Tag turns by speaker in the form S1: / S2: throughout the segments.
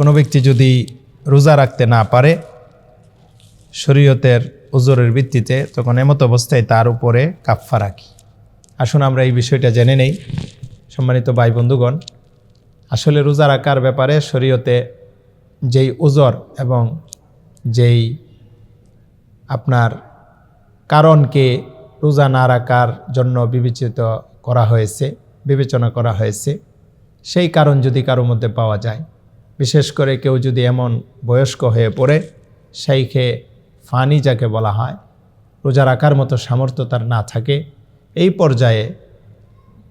S1: কোনো ব্যক্তি যদি রোজা রাখতে না পারে, শরীয়তের ওজোরের ভিত্তিতে, তখন এমত অবস্থায় তার উপরে কাফফা রাখি আসুন আমরা এই বিষয়টা জেনে নেই। সম্মানিত ভাই বন্ধুগণ, আসলে রোজা রাখার ব্যাপারে শরীয়তে যেই ওজর এবং যেই আপনার কারণকে রোজা না রাখার জন্য বিবেচিত করা হয়েছে, বিবেচনা করা হয়েছে, সেই কারণ যদি কারোর মধ্যে পাওয়া যায় বিশেষ করে কেউ যদি এমন বয়স্ক হয়ে পড়ে সেইকে ফানি যাকে বলা হয় রোজা রাখার মতো সামর্থ্য তার না থাকে, এই পর্যায়ে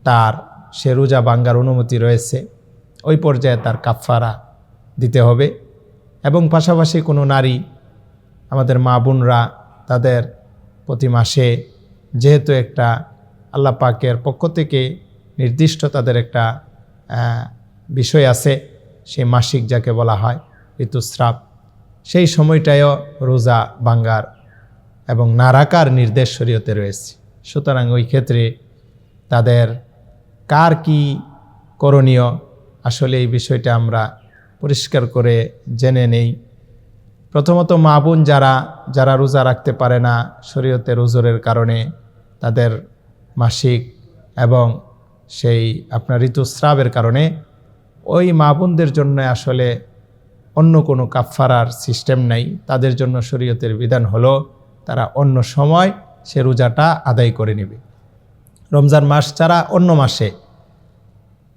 S1: তার সে রোজা বাঙ্গার অনুমতি রয়েছে। ওই পর্যায়ে তার কাফফারা দিতে হবে এবং পাশাপাশি কোনো নারী, আমাদের মা বোনরা তাদের প্রতি মাসে যেহেতু একটা আল্লাহ পাকের পক্ষ থেকে নির্দিষ্ট তাদের একটা বিষয় আছে সেই মাসিক যাকে বলা হয়, ঋতুস্রাব। সেই সময়টায়ও রোজা বাঙ্গার এবং নারাকার নির্দেশ শরীয়তে রয়েছে। সুতরাং ওই ক্ষেত্রে তাদের কার কি করণীয়, আসলে এই বিষয়টা আমরা পরিষ্কার করে জেনে নেই। প্রথমত মা বোন যারা যারা রোজা রাখতে পারে না শরীয়তের ওজোরের কারণে, তাদের মাসিক এবং সেই আপনার ঋতুস্রাবের কারণে ওই মা বোনদের জন্য আসলে অন্য কোনো কাফফারার সিস্টেম নাই। তাদের জন্য শরীয়তের বিধান হলো তারা অন্য সময় সে রোজাটা আদায় করে নেবে। রমজান মাস ছাড়া অন্য মাসে,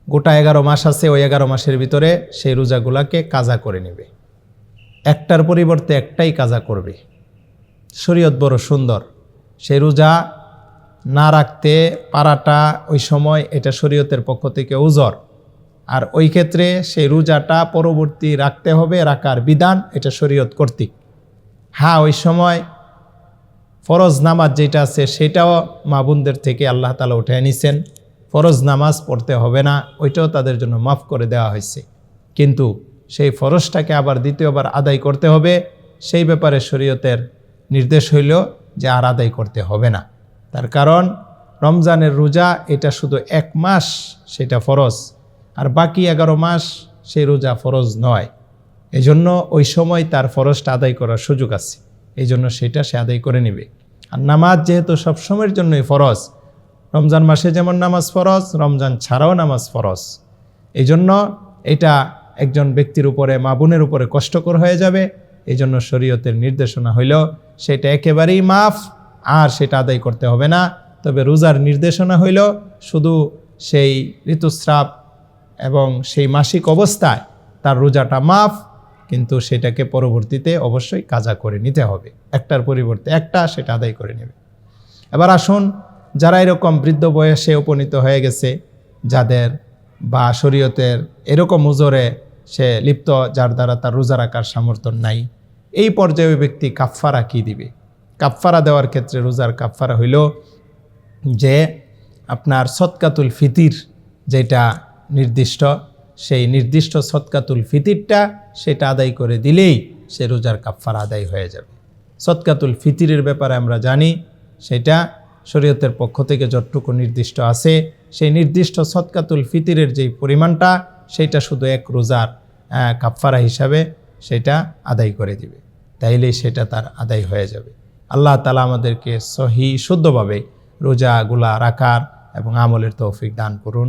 S1: গোটা এগারো মাস আছে, ওই এগারো মাসের ভিতরে সেই রোজাগুলাকে কাজা করে নেবে। একটার পরিবর্তে একটাই কাজা করবে। শরীয়ত বড় সুন্দর। সেই রোজা না রাখতে পারাটা ওই সময় এটা শরীয়তের পক্ষ থেকে উজর। আর ওই ক্ষেত্রে সেই রোজাটা পরবর্তী রাখতে হবে, রাখার বিধান এটা শরীয়ত কর্তৃক। হ্যাঁ ওই সময় ফরজ নামাজ যেটা আছে সেটাও মা বোনদের থেকে আল্লাহ তালা উঠে নিছেন। ফরজ নামাজ পড়তে হবে না, ওইটাও তাদের জন্য মাফ করে দেওয়া হয়েছে। কিন্তু সেই ফরজটাকে আবার দ্বিতীয়বার আদায় করতে হবে, সেই ব্যাপারে শরীয়তের নির্দেশ হইল যে আর আদায় করতে হবে না। তার কারণ রমজানের রোজা এটা শুধু এক মাস, সেটা ফরজ। আর বাকি এগারো মাস সে রোজা ফরজ নয়। এজন্য ওই সময় তার ফরজটা আদায় করার সুযোগ আছে। এই জন্য সেটা সে আদায় করে নেবে। আর নামাজ যেহেতু সব সময়ের জন্যই ফরজ, রমজান মাসে যেমন নামাজ ফরজ, রমজান ছাড়াও নামাজ ফরজ। এই জন্য এটা একজন ব্যক্তির উপরে, মা বোনের উপরে কষ্টকর হয়ে যাবে। এই জন্য শরীয়তের নির্দেশনা হইল, সেটা একেবারেই মাফ, আর সেটা আদায় করতে হবে না। তবে রোজার নির্দেশনা হইল, শুধু সেই ঋতুস্রাব এবং সেই মাসিক অবস্থায় তার রোজাটা মাফ, কিন্তু সেটাকে পরবর্তীতে অবশ্যই কাজা করে নিতে হবে। একটার পরিবর্তে একটা সেটা আদায় করে নেবে। এবার আসুন, যারা এরকম বৃদ্ধ বয়সে উপনীত হয়ে গেছে, যাদের বা শরীয়তের এরকম উজরে সে লিপ্ত, যার দ্বারা তার রোজা রাখার সামর্থ্য নাই, এই পর্যায়ে ব্যক্তি কাফফারা কী দিবে? কাফফারা দেওয়ার ক্ষেত্রে রোজার কাফফারা হইল যে, আপনার সৎকাতুল ফিতির যেটা নির্দিষ্ট, সেই নির্দিষ্ট সৎকাতুল ফিতিরটা সেটা আদায় করে দিলেই সে রোজার কাফফারা আদায় হয়ে যাবে। সৎকাতুল ফিতিরের ব্যাপারে আমরা জানি, সেটা শরীয়তের পক্ষ থেকে যতটুকু নির্দিষ্ট আছে, সেই নির্দিষ্ট সৎকাতুল ফিতিরের যেই পরিমাণটা, সেটা শুধু এক রোজার কাফফারা হিসাবে সেটা আদায় করে দিবে। তাইলেই সেটা তার আদায় হয়ে যাবে। আল্লাহ তালা আমাদেরকে সহি, শুদ্ধভাবে রোজাগুলা রাখার এবং আমলের তৌফিক দান করুন।